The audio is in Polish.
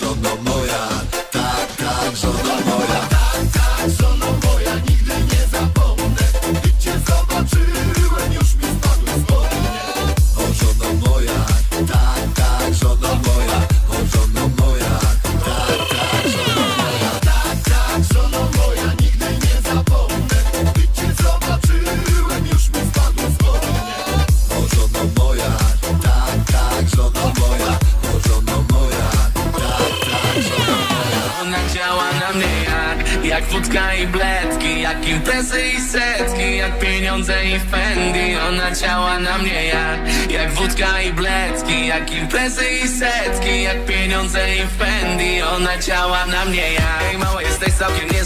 żono moja, tak, tak, żono Jak wódka i bledki, jak imprezy i setki Jak pieniądze i Fendi Ona ciała na mnie jak Jak wódka i bledki, jak imprezy i setki Jak pieniądze i Fendi Ona ciała na mnie jak. Ej mała jesteś całkiem niezła